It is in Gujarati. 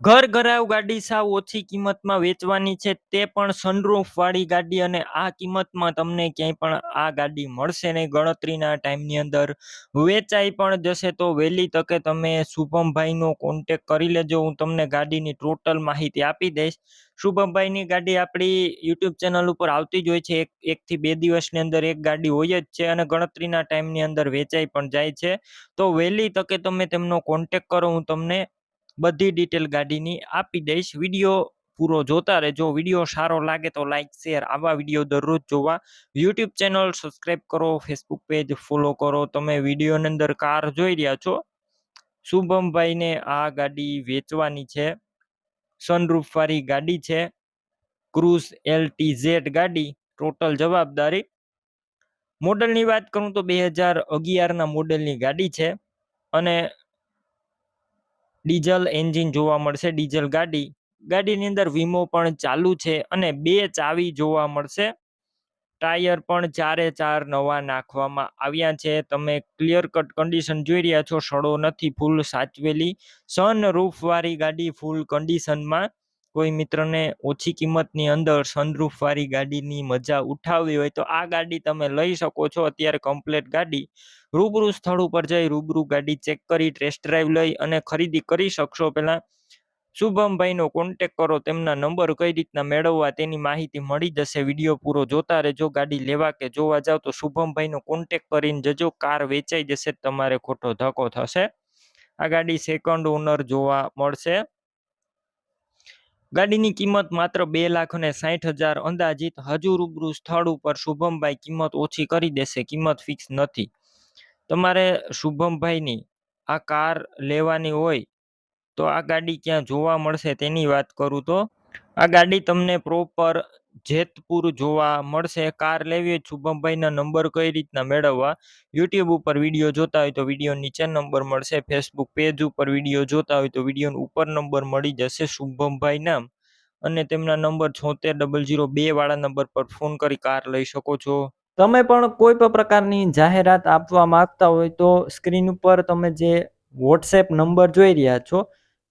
ઘર ઘરાવ ગાડી સાવ ઓછી કિંમતમાં વેચવાની છે, તે પણ સનરૂફ વાળી ગાડી અને આ કિંમતમાં તમને ક્યાંય પણ આ ગાડી મળશે નહીં. ગણતરીના ટાઈમની અંદર વેચાઈ પણ જશે તો વહેલી તકે તમે શુભમભાઈનો કોન્ટેક કરી લેજો. હું તમને ગાડીની ટોટલ માહિતી આપી દઈશ. શુભમભાઈની ગાડી આપણી યુટ્યુબ ચેનલ ઉપર આવતી જ હોય છે. એક, એકથી બે દિવસની અંદર એક ગાડી હોય જ છે અને ગણતરીના ટાઈમની અંદર વેચાઈ પણ જાય છે. તો વહેલી તકે તમે તેમનો કોન્ટેક કરો. હું તમને બધી ડિટેલ ગાડીની આપી દઈશ. વીડિયો પૂરો જોતા રહેજો. વીડિયો સારો લાગે તો લાઇક શેર આવા વીડિયો દરરોજ જોવા. યુટ્યુબ ચેનલ સબસ્ક્રાઈબ કરો ફેસબુક પેજ ફોલો કરો. તમે વિડીયોની અંદર કાર જોઈ રહ્યા છો. શુભમભાઈને આ ગાડી વેચવાની છે. સનરૂફવાળી ગાડી છે. ક્રુઝ એલ ટી ઝેડ ગાડી. ટોટલ જવાબદારી. મોડલની વાત કરું તો બે હજાર અગિયારના મોડલની ગાડી છે. અને ડીઝલ એન્જિન જોવા મળશે, ડીઝલ ગાડી. ગાડીની અંદર વીમો પણ ચાલુ છે અને બે ચાવી જોવા મળશે. ટાયર પણ ચારે ચાર નવા નાખવામાં આવ્યા છે. તમે ક્લિયર કટ કન્ડિશન જોઈ રહ્યા છો. સડો નથી, ફૂલ સાચવેલી. સન રૂફવાળી ગાડી ફૂલ કન્ડિશનમાં કોઈ મિત્રને ઓછી કિંમતની અંદર સનરૂફ ગાડીની મજા ઉઠાવવી હોય તો આ ગાડી તમે લઈ શકો છો. અત્યારે કમ્પ્લેટ ગાડી રૂબરૂ સ્થળ ઉપર જઈ રૂબરૂ ગાડી ચેક કરી ટેસ્ટ ડ્રાઈવ લઈ અને ખરીદી કરી શકશો. પહેલાં શુભમભાઈનો કોન્ટેક કરો, તેમના નંબર કઈ રીતના મેળવવા તેની માહિતી મળી જશે. વીડિયો પૂરો જોતા રહેજો, ગાડી લેવા કે જોવા જાવ તો શુભમભાઈનો કોન્ટેક કરીને જજો, કાર વેચાઈ જશે, તમારે ખોટો ધક્કો થશે. આ ગાડી સેકન્ડ ઓનર જોવા મળશે. ગાડીની કિંમત માત્ર બે લાખ અને સાહીઠ હજાર અંદાજિત હજુ રૂબરૂ સ્થળ ઉપર શુભમભાઈ કિંમત ઓછી કરી દેશે, કિંમત ફિક્સ નથી. તમારે શુભમભાઈની આ કાર લેવાની હોય તો આ ગાડી ક્યાં જોવા મળશે તેની વાત કરું તો? આ ગાડી તમને પ્રોપર જેતપુર જોવા મળશે. કાર લેવી શુભમભાઈના નંબર કઈ રીતના મેળવવા? યુટ્યુબ ઉપર વીડિયો જોતા હોય તો વીડિયો નીચે નંબર મળશે. ફેસબુક પેજ ઉપર વીડિયો જોતા હોય તો વીડિયો ઉપર નંબર મળી જશે શુભમભાઈ નામ. અને તેમના નંબર છોતેર ડબલ જીરો બે વાળા નંબર પર ફોન કરી કાર લઈ શકો છો. તમે પણ કોઈ પણ પ્રકારની જાહેરાત આપવા માંગતા હોય તો સ્ક્રીન ઉપર તમે જે વોટ્સએપ નંબર જોઈ રહ્યા છો